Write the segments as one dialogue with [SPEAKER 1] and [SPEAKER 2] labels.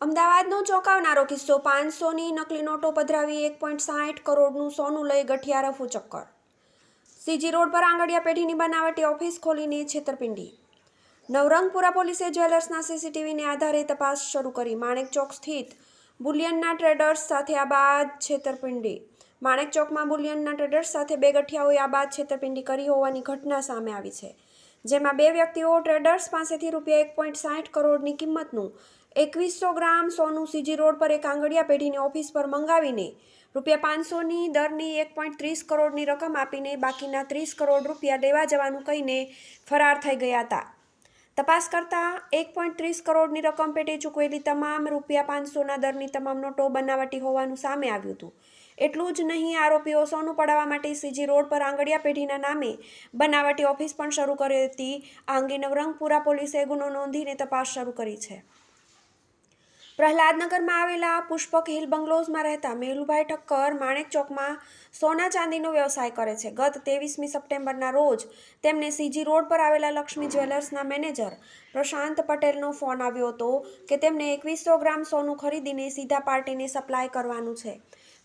[SPEAKER 1] અમદાવાદનો ચોંકાવનારો કિસ્સો, પાંચસોની નકલી નોટો પધરાવી એક પોઈન્ટ સાઠ કરોડનું સોનું લઈ ગઠિયા રફુ ચક્કર. સીજી રોડ પર આંગડિયા પેઢીની બનાવટી ઓફિસ ખોલીને છેતરપિંડી. નવરંગપુરા પોલીસે જ્વેલર્સના સીસીટીવીને આધારે તપાસ શરૂ કરી. માણેક ચોક સ્થિત બુલિયનના ટ્રેડર્સ સાથે આ બાદ છેતરપિંડી. માણેક ચોકમાં બુલિયનના ટ્રેડર્સ સાથે બે ગઠિયાઓએ આ બાદ છેતરપિંડી કરી હોવાની ઘટના સામે આવી છે. જેમાં બે વ્યક્તિઓ ટ્રેડર્સ પાસેથી રૂપિયા એક પોઈન્ટ સાઠ કરોડની કિંમતનું, એકવીસો ગ્રામ સોનું સીજી રોડ પર એક આંગડિયા પેઢીની ઓફિસ પર મંગાવીને રૂપિયા પાંચસોની દરની એક પોઈન્ટ ત્રીસ કરોડની રકમ આપીને બાકીના ત્રીસ કરોડ રૂપિયા લેવા જવાનું કહીને ફરાર થઈ ગયા હતા. તપાસ કરતાં એક પોઈન્ટ ત્રીસ કરોડની રકમ પેટે ચૂકવેલી તમામ રૂપિયા પાંચસોના દરની તમામ નોટો બનાવટી હોવાનું સામે આવ્યું હતું. એટલું જ નહીં, આરોપીઓ સોનું પડાવવા માટે સીજી રોડ પર આંગડિયા પેઢીના નામે બનાવટી ઓફિસ પણ શરૂ કરી હતી. આ અંગે નવરંગપુરા પોલીસે ગુનો નોંધીને તપાસ શરૂ કરી છે. પ્રહલાદનગરમાં આવેલા પુષ્પક હિલ બંગલોઝમાં રહેતા મેહુલભાઈ ઠક્કર માણેક ચોકમાં સોના ચાંદીનો વ્યવસાય કરે છે. ગત ત્રેવીસમી સપ્ટેમ્બરના રોજ તેમને સીજી રોડ પર આવેલા લક્ષ્મી જ્વેલર્સના મેનેજર પ્રશાંત પટેલનો ફોન આવ્યો હતો કે તેમને એકવીસો ગ્રામ સોનું ખરીદીને સીધા પાર્ટીને સપ્લાય કરવાનું છે.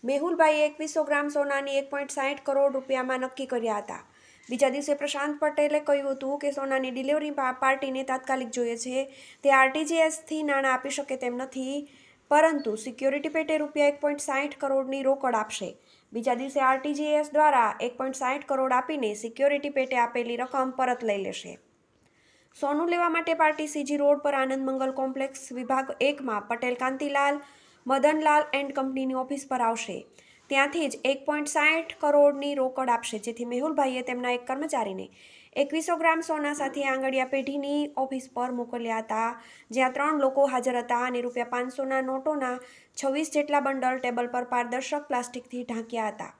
[SPEAKER 1] મેહુલભાઈએ એકવીસો ગ્રામ સોનાની એક પોઈન્ટ સાઠ કરોડ રૂપિયામાં નક્કી કર્યા હતા. બીજા દિવસે પ્રશાંત પટેલે કહ્યું હતું કે સોનાની ડિલિવરી પાર્ટીને તાત્કાલિક જોઈએ છે. તે આરટીજીએસથી નાણાં આપી શકે તેમ નથી, પરંતુ સિક્યોરિટી પેટે રૂપિયા એક પોઈન્ટ સાઠ કરોડની રોકડ આપશે. બીજા દિવસે આરટીજીએસ દ્વારા એક પોઈન્ટ સાઠ કરોડ આપીને સિક્યોરિટી પેટે આપેલી રકમ પરત લઈ લેશે. સોનું લેવા માટે પાર્ટી સીજી રોડ પર આનંદ મંગલ કોમ્પ્લેક્સ વિભાગ એકમાં પટેલ કાંતિલાલ મદનલાલ એન્ડ કંપનીની ઓફિસ પર આવશે. ત્યાંથી જ એક પોઈન્ટ સાઠ કરોડની રોકડ આપશે, જેથી મેહુલભાઈએ તેમના એક કર્મચારીને એકવીસો ગ્રામ સોના સાથે આંગડિયા પેઢીની ઓફિસ પર મોકલ્યા હતા, જ્યાં ત્રણ લોકો હાજર હતા અને રૂપિયા પાંચસોના નોટોના છવ્વીસ જેટલા બંડલ ટેબલ પર પારદર્શક પ્લાસ્ટિકથી ઢાંક્યા હતા.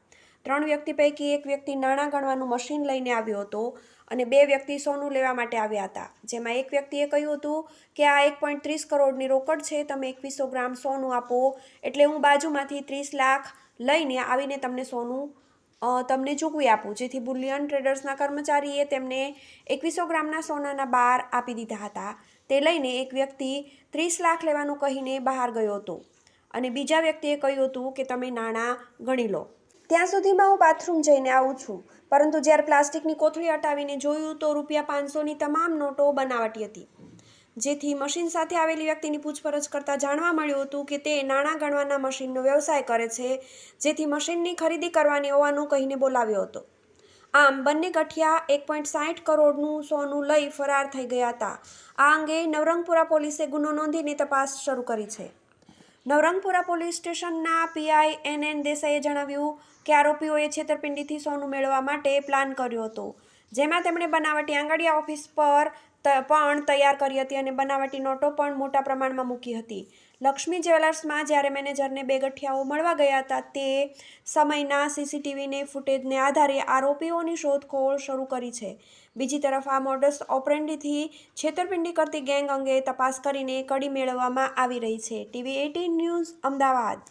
[SPEAKER 1] ત્રણ વ્યક્તિ પૈકી એક વ્યક્તિ નાણાં ગણવાનું મશીન લઈને આવ્યો હતો અને બે વ્યક્તિ સોનું લેવા માટે આવ્યા હતા. જેમાં એક વ્યક્તિએ કહ્યું હતું કે, આ એક પોઈન્ટ ત્રીસ કરોડની રોકડ છે, તમે એકવીસો ગ્રામ સોનું આપો, એટલે હું બાજુમાંથી ત્રીસ લાખ લઈને આવીને તમને સોનું તમને ચૂકવી આપું. જેથી બુલિયન ટ્રેડર્સના કર્મચારીએ તેમને એકવીસો ગ્રામના સોનાના બાર આપી દીધા હતા. તે લઈને એક વ્યક્તિ ત્રીસ લાખ લેવાનું કહીને બહાર ગયો હતો. અને બીજા વ્યક્તિએ કહ્યું હતું કે, તમે નાણાં ગણી લો. ત્યાં સુધીમાં હું બાથરૂમ જઈને આવું છું. પરંતુ જ્યારે પ્લાસ્ટિકની કોથળી હટાવીને જોયું તો રૂપિયા પાંચસોની તમામ નોટો બનાવટી હતી. જેથી મશીન સાથે આવેલી વ્યક્તિની પૂછપરછ કરતાં જાણવા મળ્યું હતું કે તે નાણાં ગણવાના મશીનનો વ્યવસાય કરે છે, જેથી મશીનની ખરીદી કરવાની હોવાનું કહીને બોલાવ્યો હતો. આમ બંને ગઠિયા એક પોઈન્ટ સાઠ કરોડનું સોનું લઈ ફરાર થઈ ગયા હતા. આ અંગે નવરંગપુરા પોલીસે ગુનો નોંધીને તપાસ શરૂ કરી છે. નવરંગપુરા પોલીસ સ્ટેશનના પીઆઈ એન એન દેસાઈએ જણાવ્યું કે આરોપીઓએ છેતરપિંડીથી સોનું મેળવવા માટે પ્લાન કર્યો હતો, જેમાં તેમણે બનાવટી આંગડિયા ઓફિસ પર પણ તૈયાર કરી હતી અને બનાવટી નોટો પણ મોટા પ્રમાણમાં મૂકી હતી. લક્ષ્મી જ્વેલર્સમાં જ્યારે મેનેજરને બે ગઠિયાઓ મળવા ગયા હતા, તે સમયના સીસીટીવીને ફૂટેજને આધારે આરોપીઓની શોધખોળ શરૂ કરી છે. બીજી તરફ આ મોડસ ઓપરેન્ડીથી છેતરપિંડી કરતી ગેંગ અંગે તપાસ કરીને કડી મેળવવામાં આવી રહી છે. TV eighteen news Ahmedabad.